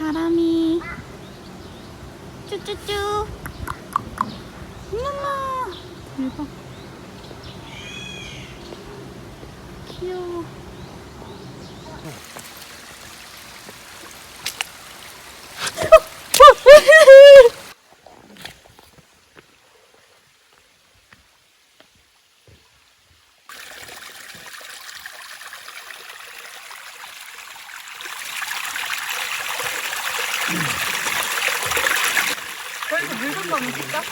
다람이. 쭈쭈쭈. 엄마 대박. 귀여워 거기서 물건 넘으실까?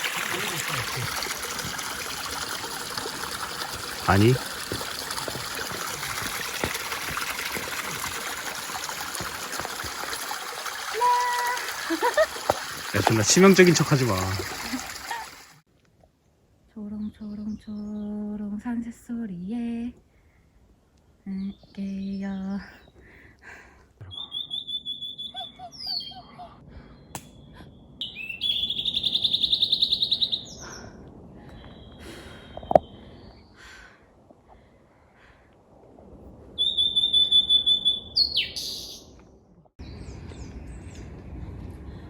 아니 야 존나 치명적인 척 하지 마 조롱조롱조롱 산새 소리에 할게요.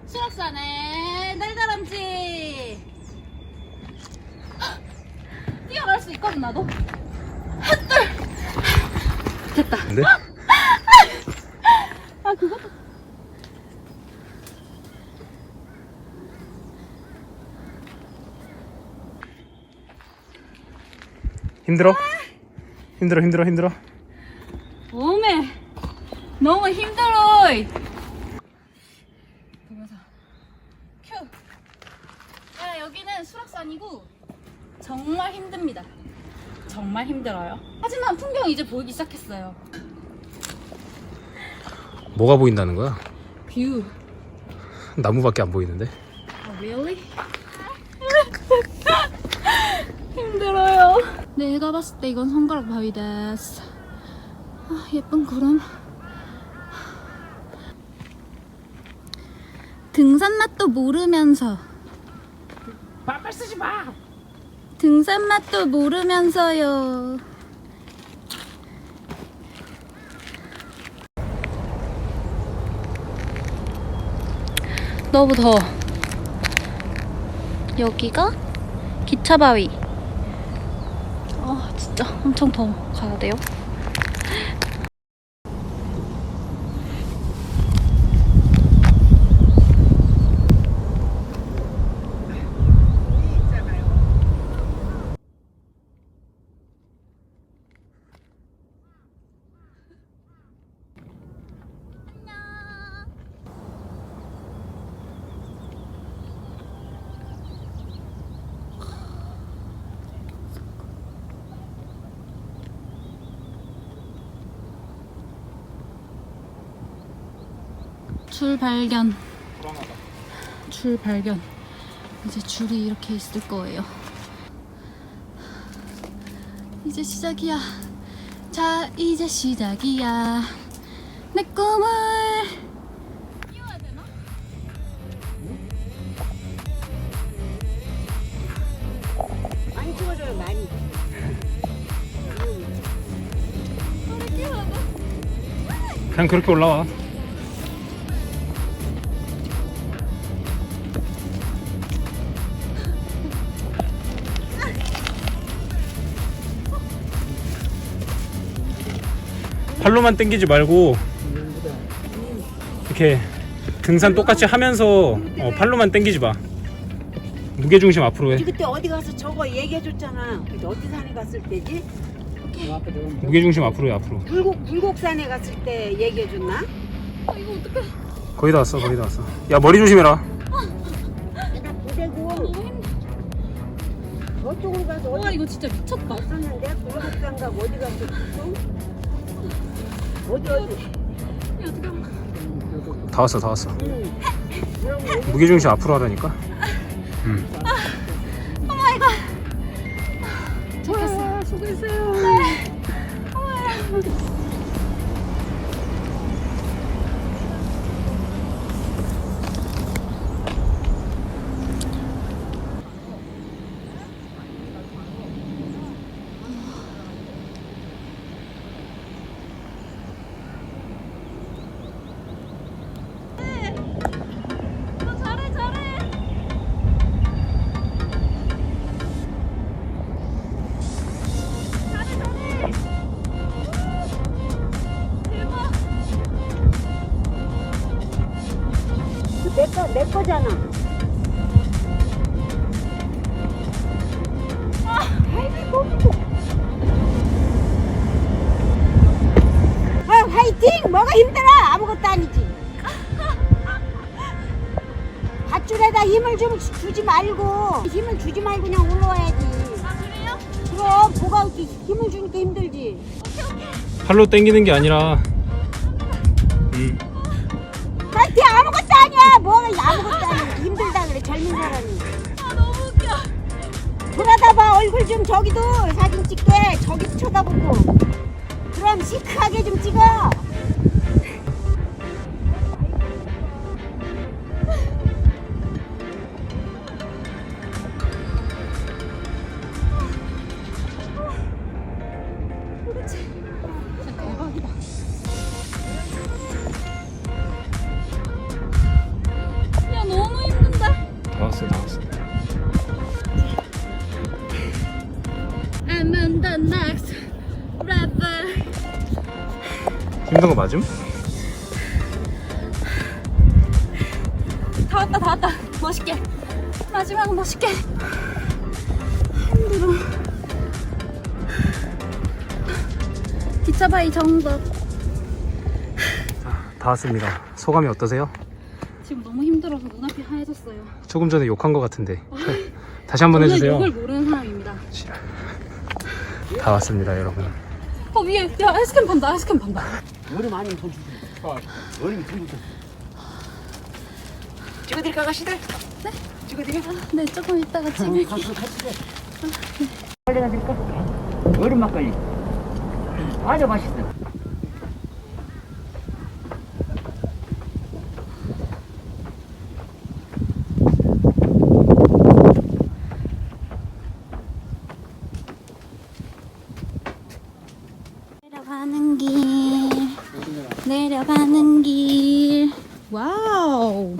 수락산에 날다람쥐. 뛰어갈 수 있거든 나도. 핫들 됐다. 근데? 아 그것도 힘들어? 힘들어 힘들어 힘들어? 오메 너무 힘들어 동영상 큐 야, 수락산이고 정말 힘듭니다 정말 힘들어요 하지만 풍경이 이제 보이기 시작했어요 뭐가 보인다는 거야? 뷰 나무밖에 안 보이는데 아, really? 힘들어요. 내가 봤을 때 이건 손가락 바위 됐어. 아, 예쁜 구름. 등산 맛도 모르면서. 말빨 쓰지 마. 등산 맛도 모르면서요. 너무 더워. 여기가 기차바위. 아, 진짜 엄청 더워. 가야 돼요. 줄 발견. 줄 발견. 이제 줄이 이렇게 있을 거예요. 이제 시작이야. 자, 이제 시작이야. 내 꿈을. 많이 찍어줘요 많이. 그냥 그렇게 올라와 팔로만 당기지 말고 이렇게 등산 똑같이 하면서 어, 팔로만 당기지 마 무게 중심 앞으로 해 우리 그때 어디 가서 저거 얘기해줬잖아. 그때 어디 산에 갔을 때지? 무게 중심 앞으로 해 앞으로 불곡 불곡산에 갔을 때 얘기해줬나? 아, 이거 어떡해. 거의 다 왔어 거의 다 왔어 야 머리 조심해라 나 부대고 너무 힘들어. 저쪽으로 가서 와, 어디 이거 진짜 미쳤다. 갔었는데 불곡산 가고 어디 갔었어? 어디 어디? 다 왔어 다 왔어 응. 그럼 어디? 무게 중심 앞으로 하라니까 음. 오 마이 갓. 좋겠어. 수고했어요. 말고 힘을 주지 말고 그냥 올라와야지. 아 그래요? 그럼 뭐가 이렇게 힘을 주니까 힘들지. 팔로 당기는 게 아니라 음. 화이팅! 아무것도 아니야. 뭐가 아무것도 아니야. 힘들다 그래 젊은 사람이. 아 너무 웃겨. 돌아다 봐 얼굴 좀 저기도 사진 찍게 저기도 쳐다보고 그럼 시크하게 좀 찍어 힘든 거 맞음? 다 왔다 다 왔다. 멋있게. 마지막은 멋있게. 힘들어. 기차바이 정답. 다 왔습니다 소감이 어떠세요? 지금 너무 힘들어서 눈앞이 하얘졌어요. 조금 전에 욕한 거 같은데 다시 한번 저는 해주세요 욕을 모르는 사람입니다. 다 왔습니다 여러분 어 위에 야 아이스크림 판다 아이스크림 판다. 얼음 아니면 돈 주고 얼음이 돈 주고 찍어드릴까 가시들? 네? 찍어드릴까? 네 조금 이따가 집에 가서 같이 돼 빨리 가드릴까? 얼음 막걸리 아주 맛있어 내려가는 길 내려가는 길 와우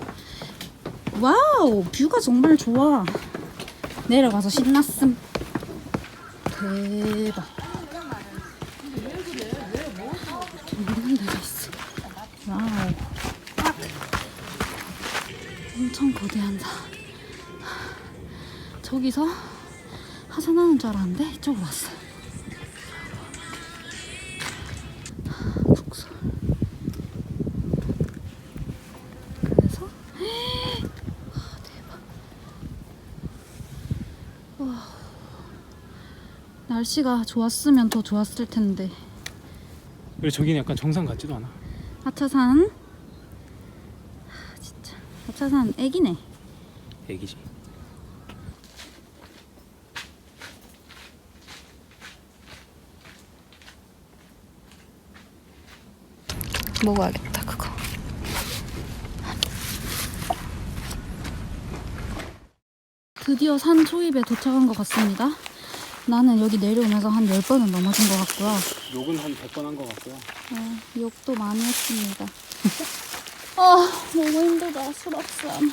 와우 뷰가 정말 좋아. 내려가서 신났음. 대박. 있는 데가 있어. 와우. 엄청 거대한 산 저기서 하산하는 줄 알았는데 이쪽으로 왔어. 북 날씨가 좋았으면 더 좋았을 텐데. 그리고 저기는 약간 정상 같지도 않아. 하차산. 하, 진짜. 하차산 애기네. 애기지. 먹어야겠다 그거. 드디어 산 초입에 도착한 것 같습니다 나는 여기 내려오면서 한 10번은 넘어진 것 같고요 욕은 한 100번 한거 같고요 어, 욕도 많이 했습니다 아 너무 힘들다 수락산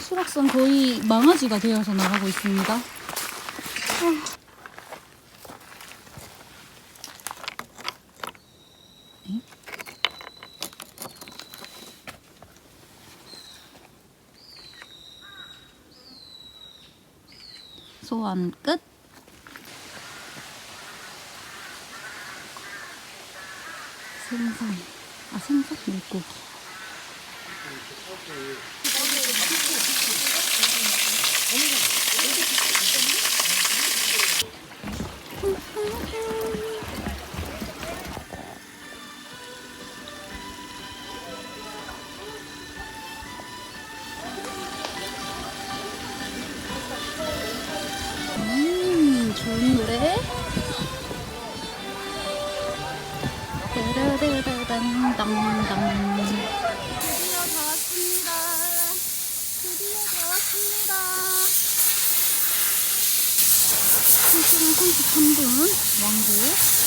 수락산 거의 망아지가 되어서 나가고 있습니다 아. 에? 소원 끝. 생선. 아, 생선? 물고기. 33분 왕복.